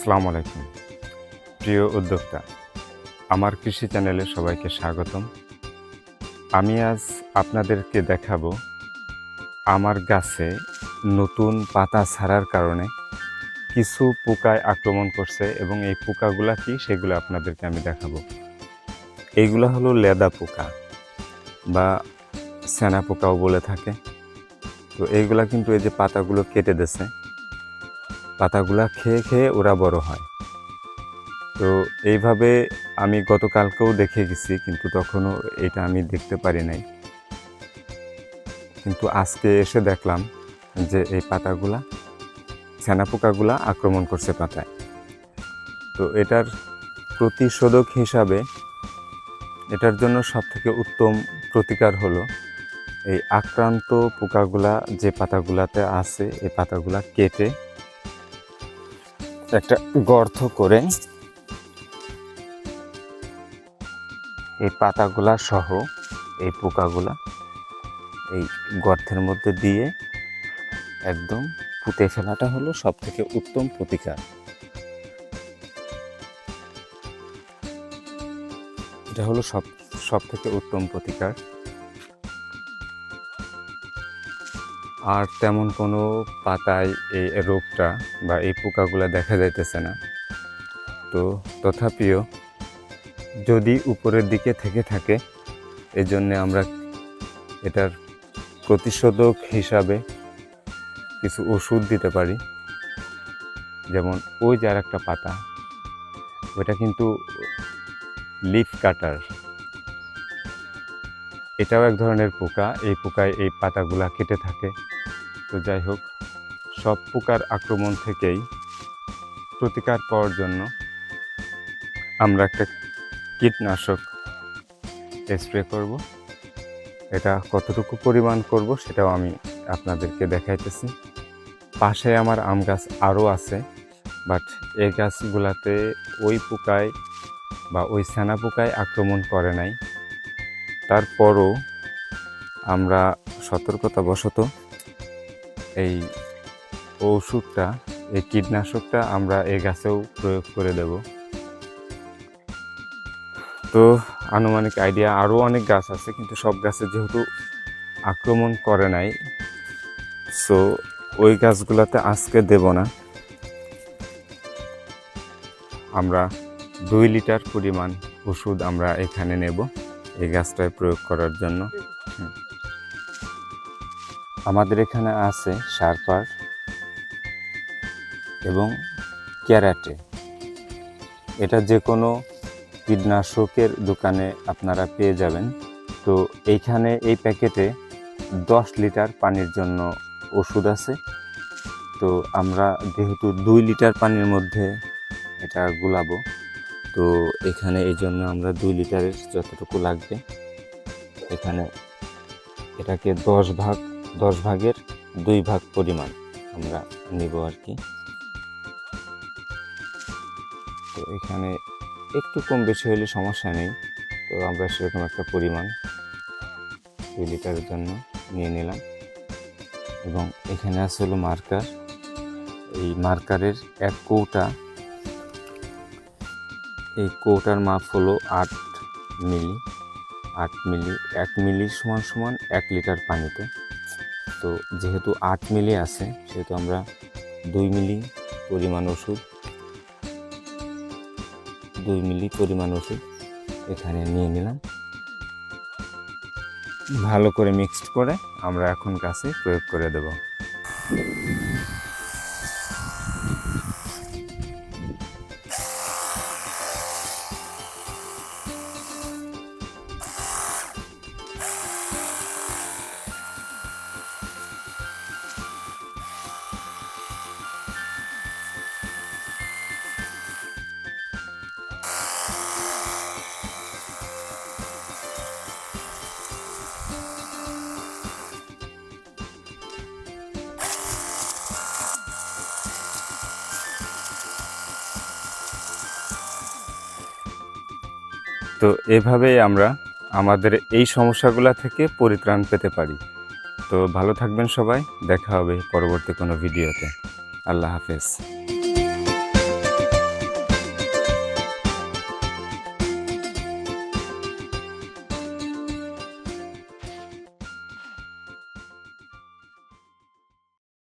আসসালামু আলাইকুম। প্রিয় উদ্যোক্তা, আমার কৃষি চ্যানেলে সবাইকে স্বাগতম। আমি আজ আপনাদেরকে দেখাবো আমার গাছে নতুন পাতা ছাড়ার কারণে কিছু পোকায় আক্রমণ করছে এবং এই পোকাগুলা কি সেগুলো আপনাদেরকে আমি দেখাবো। এইগুলো হলো লেদা পোকা বা সেনা পোকাও বলে থাকে। তো এইগুলা কিন্তু এই যে পাতাগুলো কেটে দেছে পাতাগুলা খেয়ে খেয়ে ওরা বড় হয়। তো এইভাবে আমি গতকালকেও দেখে গেছি, কিন্তু তখনও এটা আমি দেখতে পারি নাই। কিন্তু আজকে এসে দেখলাম যে এই পাতাগুলা ছানা পোকাগুলা আক্রমণ করছে পাতায়। তো এটার প্রতিষেধক হিসাবে এটার জন্য সবথেকে উত্তম প্রতিকার হলো, এই আক্রান্ত পোকাগুলা যে পাতাগুলাতে আছে, এই পাতাগুলা কেটে একটা গর্ত করে এই পাতাগুলা সহ এই পোকাগুলা এই গর্তের মধ্যে দিয়ে একদম পুঁতে ফেলাটা হলো সব থেকে উত্তম প্রতিকার। এটা হলো সব সব থেকে উত্তম প্রতিকার। আর তেমন কোনো পাতায় এই রোগটা বা এই পোকাগুলো দেখা যাইতেছে না। তো তথাপিও যদি উপরের দিকে থেকে থাকে এই জন্যে আমরা এটার প্রতিষেধক হিসাবে কিছু ওষুধ দিতে পারি। যেমন ওই যে আর একটা পাতা ওটা কিন্তু লিফ কাটার। এটাও এক ধরনের পোকা, এই পোকায় এই পাতাগুলা কেটে থাকে। তো যাই হোক, সব পোকার আক্রমণ থেকেই প্রতিকার পাওয়ার জন্য আমরা একটা কীটনাশক স্প্রে করব। এটা কতটুকু পরিমাণ করব সেটাও আমি আপনাদেরকে দেখাইতেছি। পাশে আমার আম গাছ আরও আছে, বাট এই গাছগুলাতে ওই পোকায় বা ওই সেনা পোকায় আক্রমণ করে নাই। তারপরও আমরা সতর্কতাবশত এই ওষুধটা এই কীটনাশকটা আমরা এই গাছেও প্রয়োগ করে দেব তো আনুমানিক আইডিয়া আরও অনেক গাছ আছে, কিন্তু সব গাছে যেহেতু আক্রমণ করে নাই, সো ওই গাছগুলোতে আজকে দেব না আমরা দুই লিটার পরিমাণ ওষুধ আমরা এখানে নেব এই গাছটায় প্রয়োগ করার জন্য। আমাদের এখানে আছে সারপার এবং ক্যারাটে। এটা যে কোনো কীটনাশকের দোকানে আপনারা পেয়ে যাবেন। তো এইখানে এই প্যাকেটে দশ লিটার পানির জন্য ওষুধ আছে। তো আমরা যেহেতু দুই লিটার পানির মধ্যে এটা গুলাবো, তো এখানে এই জন্য আমরা দুই লিটারের যতটুকু লাগবে, এখানে এটাকে দশ ভাগ দশ ভাগের দুই ভাগ পরিমাণ আমরা নিব আর কি। তো এখানে একটু কম বেশি হলে সমস্যা নেই। তো আমরা সেরকম একটা পরিমাণ দুই লিটারের জন্য নিয়ে নিলাম। এবং এখানে আছে হলো মার্কার। এই মার্কারের এক কৌটা। এই কৌটার মাপ হলো আট মিলি। আট মিলি, এক মিলি সমান সমান এক লিটার পানিতে। তো যেহেতু আট মিলি আছে, সেহেতু আমরা দুই মিলি পরিমাণ ওষুধ, দুই মিলি পরিমাণ ওষুধ এখানে নিয়ে নিলাম। ভালো করে মিক্সড করে আমরা এখন কাছে প্রয়োগ করে দেব। তো এভাবেই আমরা আমাদের এই সমস্যাগুলো থেকে পরিত্রাণ পেতে পারি। তো ভালো থাকবেন সবাই, দেখা হবে পরবর্তী কোনো ভিডিওতে। আল্লাহ হাফেজ।